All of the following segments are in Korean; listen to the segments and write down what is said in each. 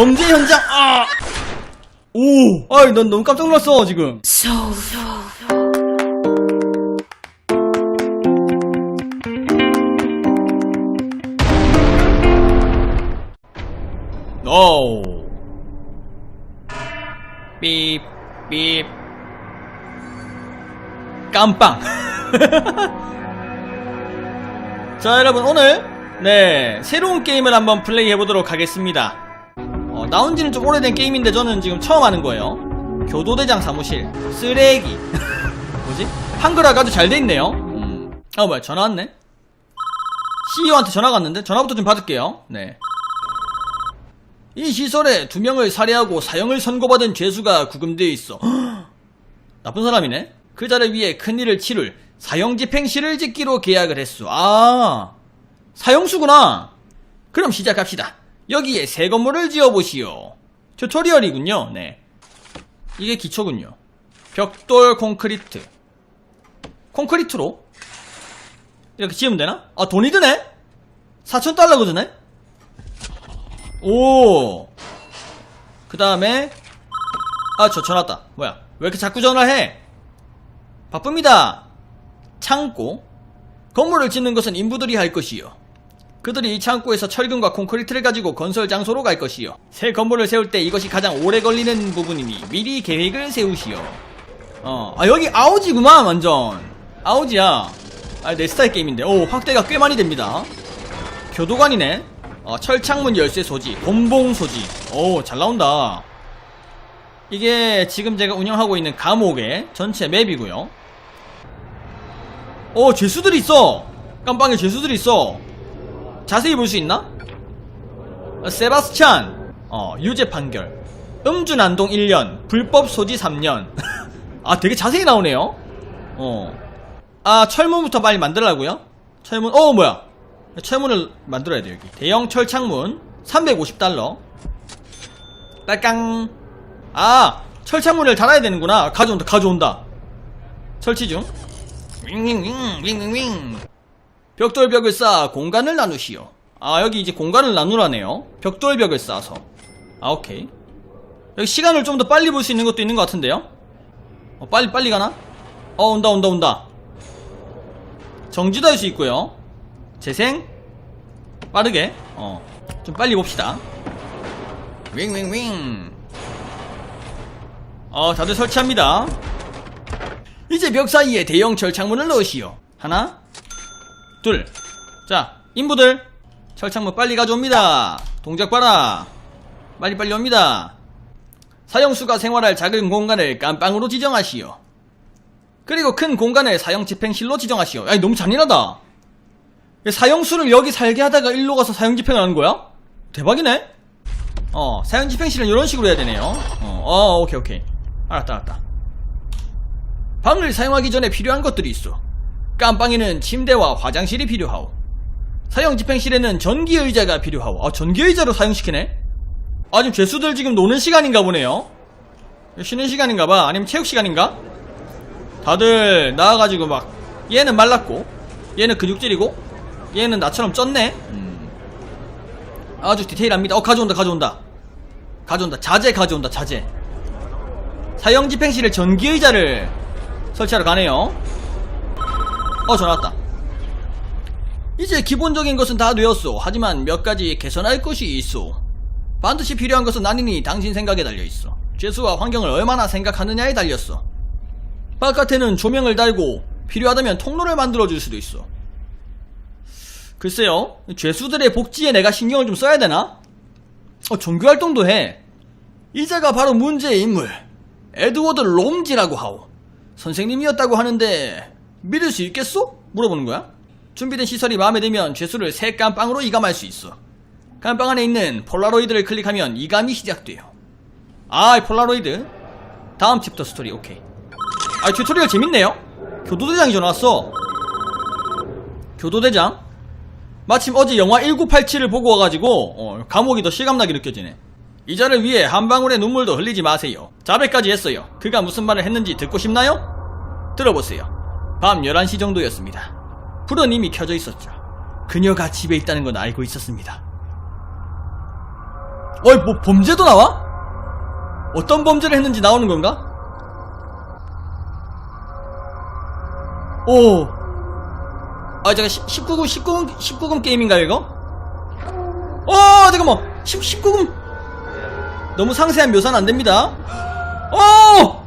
범죄 현장 아! 오! 아이 넌 너무 깜짝 놀랐어 지금 노 삐, 삐. 깜빵. 자, 여러분, 오늘, 네, 새로운 게임을 한번 플레이 해보도록 하겠습니다. 어, 나온 지는 좀 오래된 게임인데 저는 지금 처음 하는 거예요. 교도대장 사무실, 쓰레기. 뭐지? 한글화가 아주 잘 돼 있네요. 음. 어, 뭐야, 전화 왔네? CEO한테 전화가 왔는데? 전화부터 좀 받을게요. 네. 이 시설에 두 명을 살해하고 사형을 선고받은 죄수가 구금되어 있어. 나쁜 사람이네. 그 자를 위해 큰일을 치룰 사형 집행실을 짓기로 계약을 했어. 아, 사형수구나. 그럼 시작합시다. 여기에 새 건물을 지어보시오. 튜토리얼이군요. 네. 이게 기초군요. 벽돌 콘크리트. 콘크리트로? 이렇게 지으면 되나? 아, 돈이 드네? 4,000달러가 드네? 오. 그 다음에 아 저 전화 왔다. 뭐야? 왜 이렇게 자꾸 전화해? 바쁩니다. 창고. 건물을 짓는 것은 인부들이 할 것이요. 그들이 이 창고에서 철근과 콘크리트를 가지고 건설 장소로 갈 것이요. 새 건물을 세울 때 이것이 가장 오래 걸리는 부분이니 미리 계획을 세우시오. 어, 아 여기 아우지구만 완전. 아우지야. 아 내 스타일 게임인데. 오 확대가 꽤 많이 됩니다. 교도관이네. 어, 철창문 열쇠 소지, 곤봉 소지. 오, 잘 나온다. 이게 지금 제가 운영하고 있는 감옥의 전체 맵이고요. 오, 죄수들이 있어. 깜빵에 죄수들이 있어. 자세히 볼 수 있나? 어, 세바스찬. 어, 유죄 판결. 음주 난동 1년, 불법 소지 3년. 아, 되게 자세히 나오네요. 어. 아, 철문부터 빨리 만들라고요? 철문. 어, 뭐야? 철문을 만들어야 돼 여기 대형 철창문 350달러 딸깡 아 철창문을 달아야 되는구나 가져온다 가져온다 설치 중 윙윙윙 윙윙윙 벽돌벽을 쌓아 공간을 나누시오. 아 여기 이제 공간을 나누라네요. 벽돌벽을 쌓아서. 아 오케이. 여기 시간을 좀 더 빨리 볼 수 있는 것도 있는 것 같은데요? 어, 빨리 빨리 가나? 어 온다 온다 온다. 정지도 할 수 있고요. 재생? 빠르게. 어 좀 빨리 봅시다. 윙윙윙. 어 다들 설치합니다. 이제 벽 사이에 대형 철창문을 넣으시오. 하나 둘 자 인부들 철창문 빨리 가져옵니다 동작 봐라 빨리 빨리 옵니다 사형수가 생활할 작은 공간을 깜빵으로 지정하시오 그리고 큰 공간을 사형 집행실로 지정하시오 야 너무 잔인하다 사형수를 여기 살게 하다가 일로 가서 사형 집행을 하는 거야? 대박이네? 어, 사형 집행실은 이런 식으로 해야 되네요. 어, 어, 오케이, 오케이. 알았다, 알았다. 방을 사용하기 전에 필요한 것들이 있어. 깜빵에는 침대와 화장실이 필요하오. 사형 집행실에는 전기 의자가 필요하오. 아, 전기 의자로 사용시키네? 아, 지금 죄수들 지금 노는 시간인가 보네요? 쉬는 시간인가 봐. 아니면 체육 시간인가? 다들 나와가지고 막, 얘는 말랐고, 얘는 근육질이고, 얘는 나처럼 쪘네? 음. 아주 디테일합니다. 어, 가져온다, 가져온다. 가져온다. 자재 가져온다, 자재. 사형 집행실에 전기 의자를 설치하러 가네요. 어, 전화 왔다. 이제 기본적인 것은 다 되었소. 하지만 몇 가지 개선할 것이 있소. 반드시 필요한 것은 아니니 당신 생각에 달려있어. 죄수와 환경을 얼마나 생각하느냐에 달렸어. 바깥에는 조명을 달고 필요하다면 통로를 만들어줄 수도 있어. 글쎄요, 죄수들의 복지에 내가 신경을 좀 써야 되나? 어, 종교활동도 해. 이자가 바로 문제의 인물, 에드워드 롬지라고 하오. 선생님이었다고 하는데, 믿을 수 있겠소? 물어보는 거야? 준비된 시설이 마음에 들면 죄수를 새 깜빵으로 이감할 수 있어. 깜빵 안에 있는 폴라로이드를 클릭하면 이감이 시작돼요. 아, 이 폴라로이드. 다음 챕터 스토리, 오케이. 아, 튜토리얼 재밌네요? 교도대장이 전화 왔어. 교도대장? 마침 어제 영화 1987을 보고 와가지고 어, 감옥이 더 실감나게 느껴지네. 이자를 위해 한 방울의 눈물도 흘리지 마세요. 자백까지 했어요. 그가 무슨 말을 했는지 듣고 싶나요? 들어보세요. 밤 11시 정도였습니다. 불은 이미 켜져 있었죠. 그녀가 집에 있다는 건 알고 있었습니다. 어이, 뭐, 범죄도 나와? 어떤 범죄를 했는지 나오는 건가? 오. 아, 제가 19금, 19금, 19금 게임인가요, 이거? 어, 잠깐만. 10, 19금. 너무 상세한 묘사는 안 됩니다. 어!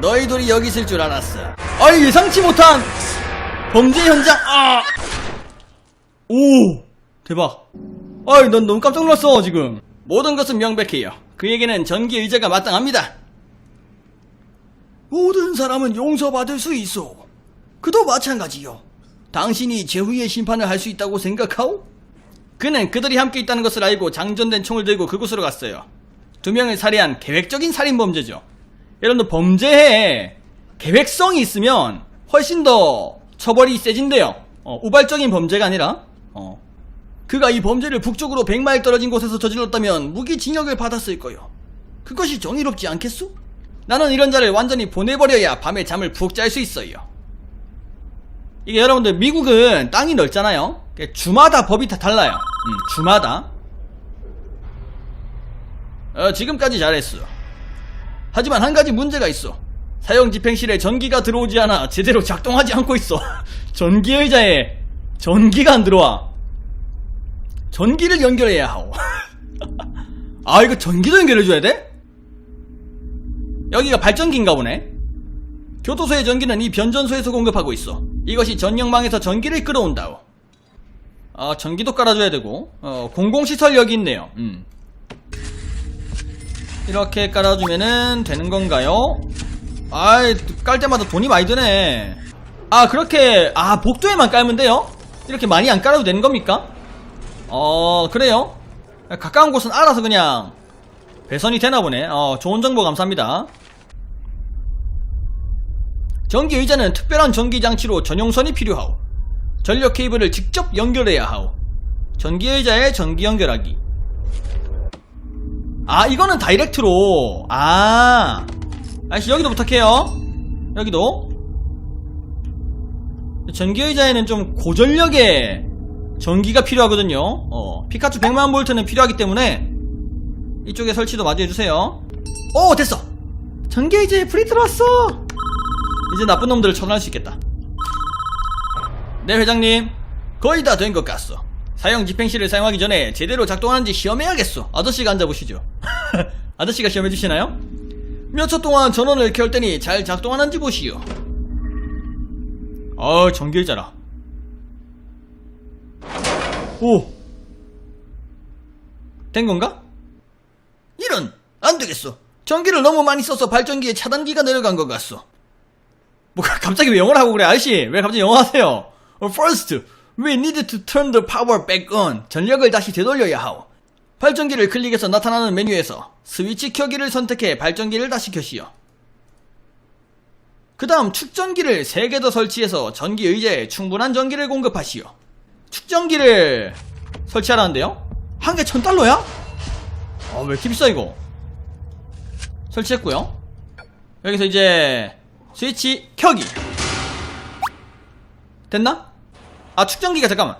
너희들이 여기 있을 줄 알았어. 아이, 예상치 못한 범죄 현장, 아! 오! 대박. 아이, 넌 너무 깜짝 놀랐어, 지금. 모든 것은 명백해요. 그에게는 전기 의자가 마땅합니다. 모든 사람은 용서받을 수 있어. 그도 마찬가지요. 당신이 제후의 심판을 할 수 있다고 생각하오? 그는 그들이 함께 있다는 것을 알고 장전된 총을 들고 그곳으로 갔어요. 두 명을 살해한 계획적인 살인 범죄죠. 여러분들 범죄에 계획성이 있으면 훨씬 더 처벌이 세진대요. 어, 우발적인 범죄가 아니라 어. 그가 이 범죄를 북쪽으로 100마일 떨어진 곳에서 저질렀다면 무기징역을 받았을 거요. 그것이 정의롭지 않겠소? 나는 이런 자를 완전히 보내버려야 밤에 잠을 푹 잘 수 있어요. 이게 여러분들 미국은 땅이 넓잖아요. 주마다 법이 다 달라요. 음, 주마다. 어, 지금까지 잘했어. 하지만 한 가지 문제가 있어. 사형 집행실에 전기가 들어오지 않아 제대로 작동하지 않고 있어. 전기 의자에 전기가 안 들어와. 전기를 연결해야 하오. 아, 이거 전기도 연결해줘야 돼? 여기가 발전기인가 보네. 교도소의 전기는 이 변전소에서 공급하고 있어. 이것이 전력망에서 전기를 끌어온다오. 아, 전기도 깔아줘야 되고, 어, 공공시설 여기 있네요. 음. 이렇게 깔아주면은 되는 건가요? 아이, 깔 때마다 돈이 많이 드네. 아, 그렇게, 아, 복도에만 깔면 돼요? 이렇게 많이 안 깔아도 되는 겁니까? 어, 그래요? 가까운 곳은 알아서 그냥 배선이 되나 보네. 어, 좋은 정보 감사합니다. 전기 의자는 특별한 전기 장치로 전용선이 필요하오. 전력 케이블을 직접 연결해야 하오. 전기 의자에 전기 연결하기. 아, 이거는 다이렉트로. 아. 아저씨, 여기도 부탁해요. 여기도. 전기 의자에는 좀 고전력의 전기가 필요하거든요. 어, 피카츄 100만 볼트는 필요하기 때문에 이쪽에 설치도 마주 해주세요. 오, 됐어! 전기 의자에 불이 들어왔어! 이제 나쁜 놈들을 처단할 수 있겠다. 네, 회장님. 거의 다 된 것 같소. 사형 집행실을 사용하기 전에 제대로 작동하는지 시험해야겠소. 아저씨가 앉아보시죠. 아저씨가 시험해주시나요? 몇 초 동안 전원을 켤 테니 잘 작동하는지 보시오. 어, 전기의자라. 오! 된 건가? 이런! 안 되겠어. 전기를 너무 많이 써서 발전기의 차단기가 내려간 것 같소. 뭐, 갑자기 왜 영어를 하고 그래, 아저씨? 왜 갑자기 영어 하세요? 어, First, we need to turn the power back on. 전력을 다시 되돌려야 하오. 발전기를 클릭해서 나타나는 메뉴에서 스위치 켜기를 선택해 발전기를 다시 켜시오. 그 다음 축전기를 3개 더 설치해서 전기 의자에 충분한 전기를 공급하시오. 축전기를 설치하라는데요? 한 개 1000달러야? 어, 왜 이렇게 비싸 이거? 설치했고요. 여기서 이제 스위치 켜기. 됐나? 아, 축전기가 잠깐만.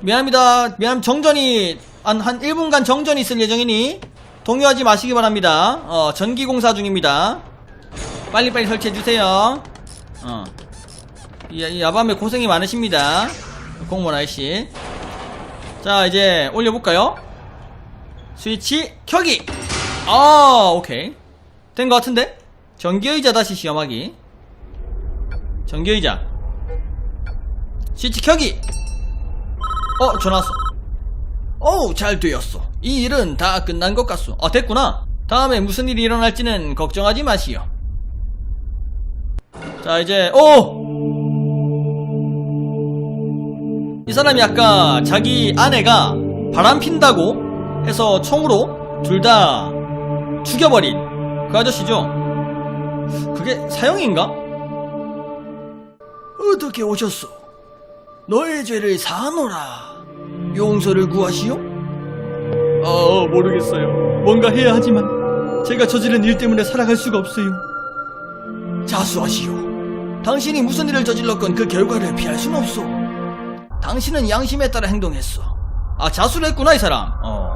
미안합니다. 미안, 정전이, 한, 한 1분간 정전이 있을 예정이니, 동요하지 마시기 바랍니다. 어, 전기공사 중입니다. 빨리빨리 설치해주세요. 어. 이, 이 야밤에 고생이 많으십니다. 공무원 아저씨. 자, 이제 올려볼까요? 스위치 켜기! 아, 오케이. 된 것 같은데? 전기의자 다시 시험하기. 전기의자. 스위치 켜기! 어, 전화 왔어. 어우, 잘 되었어. 이 일은 다 끝난 것 같소. 아, 됐구나. 다음에 무슨 일이 일어날지는 걱정하지 마시오. 자, 이제, 오! 이 사람이 아까 자기 아내가 바람 핀다고 해서 총으로 둘 다 죽여버린 그 아저씨죠? 그게 사형인가? 어떻게 오셨소? 너의 죄를 사하노라. 용서를 구하시오? 아, 모르겠어요. 뭔가 해야 하지만 제가 저지른 일 때문에 살아갈 수가 없어요. 자수하시오. 당신이 무슨 일을 저질렀건 그 결과를 피할 순 없소. 당신은 양심에 따라 행동했어. 아, 자수를 했구나, 이 사람. 어.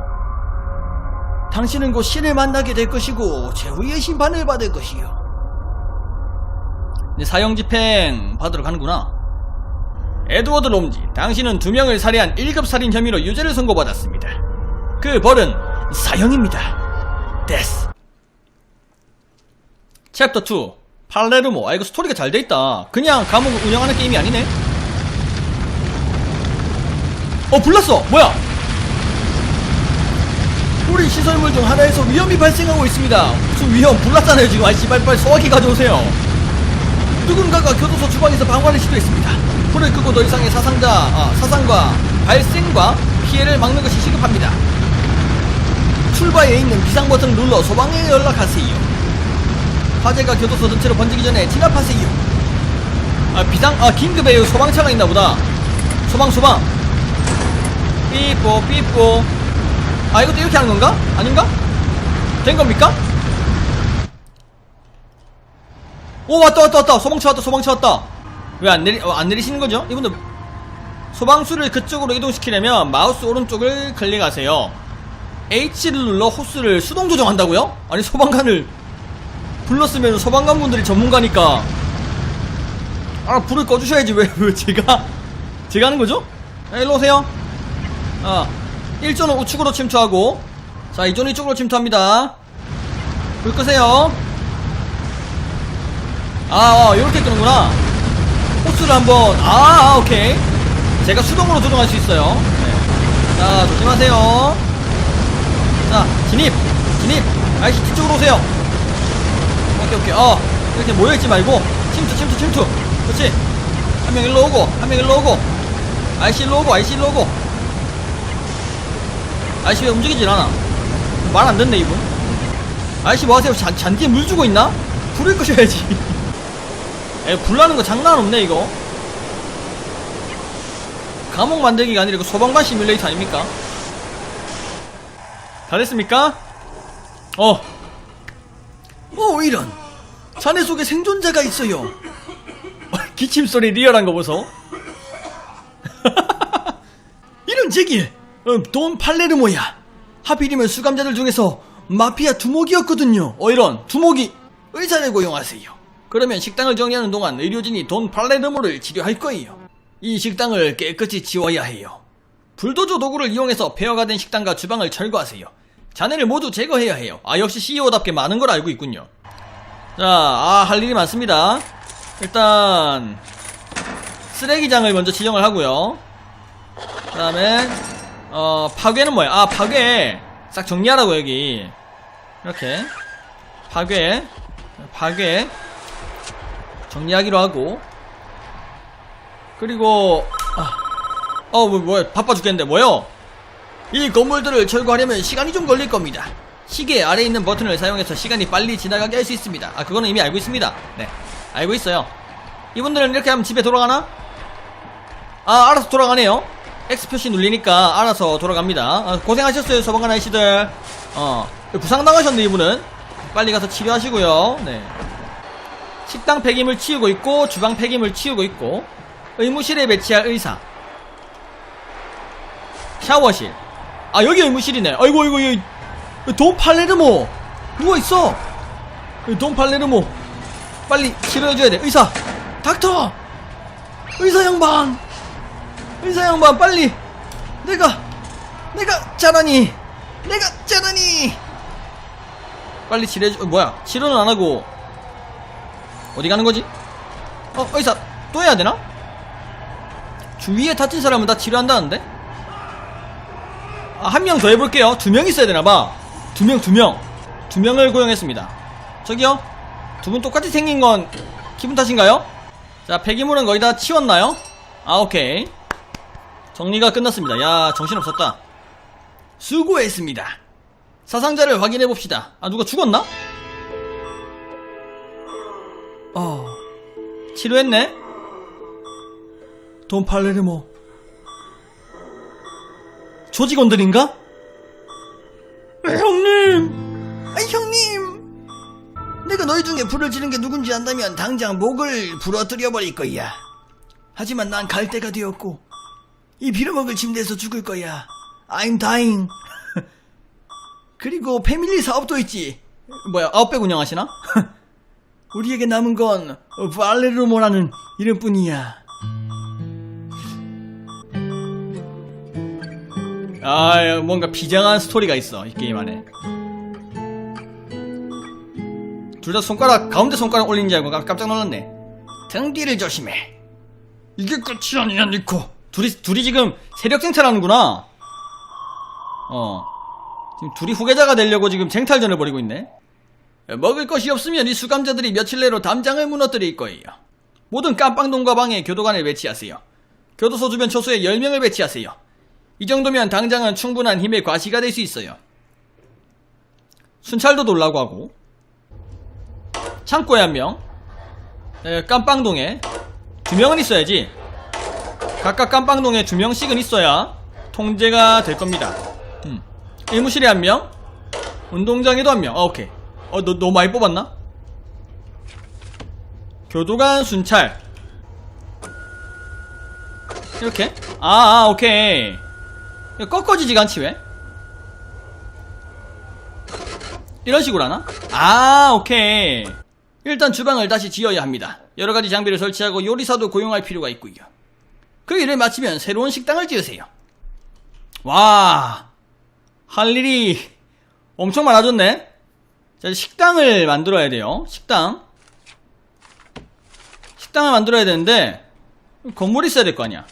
당신은 곧 신을 만나게 될 것이고 최후의 심판을 받을 것이요. 이제 사형 집행 받으러 가는구나. 에드워드 롬지, 당신은 두 명을 살해한 1급 살인 혐의로 유죄를 선고받았습니다. 그 벌은 사형입니다. 데스. 챕터 2 팔레르모. 아 이거 스토리가 잘 돼있다. 그냥 감옥을 운영하는 게임이 아니네. 어 불났어! 뭐야? 우리 시설물 중 하나에서 위험이 발생하고 있습니다. 무슨 위험 불났잖아요 지금. 아이씨 빨리빨리 소화기 가져오세요. 누군가가 교도소 주방에서 방화를 시도했습니다 불을 끄고 더 이상의 사상자 아, 사상과 발생과 피해를 막는 것이 시급합니다 출바에 있는 비상 버튼을 눌러 소방에 연락하세요 화재가 교도소 전체로 번지기 전에 진압하세요. 아 비상 아 긴급에 소방차가 있나 보다. 소방 소방. 삐뽀 삐뽀. 아 이것도 이렇게 하는 건가? 아닌가? 된 겁니까? 오 왔다 왔다 왔다 소방차 왔다 소방차 왔다. 왜 안 내리 어, 안 내리시는 거죠? 이분들 소방수를 그쪽으로 이동시키려면 마우스 오른쪽을 클릭하세요. H를 눌러 호스를 수동 조정한다고요? 아니 소방관을 불렀으면 소방관 분들이 전문가니까 아 불을 꺼주셔야지 왜, 왜 제가 제가 하는 거죠? 네, 일로 오세요 아 1조는 우측으로 침투하고 자 2조는 이쪽으로 침투합니다 불 끄세요 아 어, 이렇게 끄는구나 호스를 한번 아, 아 오케이. 제가 수동으로 조정할 수 있어요. 네. 자 조심하세요. 자 진입 진입. 아이씨 뒤쪽으로 오세요. 오케이 오케이. 어 이렇게 모여있지 말고 침투 침투 침투. 그렇지. 한 명 일로 오고 한 명 일로 오고. 아이씨 일로 오고 아이씨 일로 오고. 아이씨 왜 움직이질 않아? 말 안 듣네 이분. 아이씨 뭐하세요? 잔, 잔디에 물 주고 있나? 불을 끄셔야지 에 불나는 거 장난 없네 이거. 감옥 만들기가 아니라 이거 소방관 시뮬레이터 아닙니까? 다 됐습니까? 어. 오 이런. 자네 속에 생존자가 있어요. 기침 소리 리얼한 거 보소. 이런 제길 어, 돈 팔레르모야. 하필이면 수감자들 중에서 마피아 두목이었거든요. 어 이런. 두목이. 의사를 고용하세요 그러면 식당을 정리하는 동안 의료진이 돈 팔레르모를 치료할 거예요 이 식당을 깨끗이 치워야 해요 불도저 도구를 이용해서 폐허가 된 식당과 주방을 철거하세요 자네를 모두 제거해야 해요. 아, 역시 CEO답게 많은 걸 알고 있군요. 자, 아, 할 일이 많습니다. 일단, 쓰레기장을 먼저 지정을 하고요. 그 다음에, 어, 파괴는 뭐야? 아, 파괴. 싹 정리하라고, 여기. 이렇게. 파괴. 파괴. 정리하기로 하고. 그리고, 아, 어, 뭐, 뭐야. 바빠 죽겠는데, 뭐요? 이 건물들을 철거하려면 시간이 좀 걸릴 겁니다. 시계 아래에 있는 버튼을 사용해서 시간이 빨리 지나가게 할 수 있습니다. 아, 그거는 이미 알고 있습니다. 네. 알고 있어요. 이분들은 이렇게 하면 집에 돌아가나? 아, 알아서 돌아가네요. X 표시 눌리니까 알아서 돌아갑니다. 아, 고생하셨어요, 소방관 아저씨들. 어, 부상당하셨네, 이분은. 빨리 가서 치료하시고요. 네. 식당 폐기물 치우고 있고, 주방 폐기물 치우고 있고, 의무실에 배치할 의사. 샤워실. 아 여기 의무실이네. 아이고 아이고 여기 돈 팔레르모 누워있어. 여기 돈 팔레르모 빨리 치료해줘야 돼. 의사. 닥터! 의사 양반. 의사 양반 빨리. 내가 내가 잘하니. 내가 잘하니. 빨리 치료해줘. 어, 뭐야. 치료는 안하고 어디 가는 거지? 어 의사 또 해야 되나? 주위에 다친 사람은 다 치료한다는데? 아, 한 명 더 해볼게요. 두 명 있어야 되나봐. 두 명, 두 명. 두 명을 고용했습니다. 저기요? 두 분 똑같이 생긴 건 기분 탓인가요? 자, 폐기물은 거의 다 치웠나요? 아, 오케이. 정리가 끝났습니다. 야, 정신없었다. 수고했습니다. 사상자를 확인해봅시다. 아, 누가 죽었나? 어, 치료했네? 돈 팔레르모. 조직원들인가? 형님! 아이, 형님! 내가 너희 중에 불을 지른 게 누군지 안다면 당장 목을 부러뜨려 버릴 거야. 하지만 난 갈 때가 되었고, 이 빌어먹을 침대에서 죽을 거야. I'm dying. 그리고 패밀리 사업도 있지. 뭐야, 아웃백 운영하시나? 우리에게 남은 건 발레르모라는 이름뿐이야. 아, 뭔가 비장한 스토리가 있어, 이 게임 안에. 둘 다 손가락, 가운데 손가락 올린 줄 알고 깜- 깜짝 놀랐네. 등 뒤를 조심해. 이게 끝이 아니야, 니코. 둘이, 둘이 지금 세력 쟁탈하는구나. 어. 지금 둘이 후계자가 되려고 지금 쟁탈전을 벌이고 있네. 먹을 것이 없으면 이 수감자들이 며칠 내로 담장을 무너뜨릴 거예요. 모든 깜빵동과 방에 교도관을 배치하세요. 교도소 주변 초소에 10명을 배치하세요. 이 정도면 당장은 충분한 힘의 과시가 될 수 있어요. 순찰도 놀라고 하고 창고에 한 명, 에, 깜빵동에 두 명은 있어야지. 각각 깜빵동에 두 명씩은 있어야 통제가 될 겁니다. 음. 일무실에 한 명, 운동장에도 한 명. 아, 오케이. 어, 너 너무 많이 뽑았나? 교도관 순찰. 이렇게? 아, 아 오케이. 이거 꺾어지지가 않지 왜? 이런 식으로 하나? 아 오케이 일단 주방을 다시 지어야 합니다 여러가지 장비를 설치하고 요리사도 고용할 필요가 있고요 그 일을 마치면 새로운 식당을 지으세요 와 할 일이 엄청 많아졌네 자 식당을 만들어야 돼요. 식당. 식당을 만들어야 되는데 건물이 있어야 될 거 아니야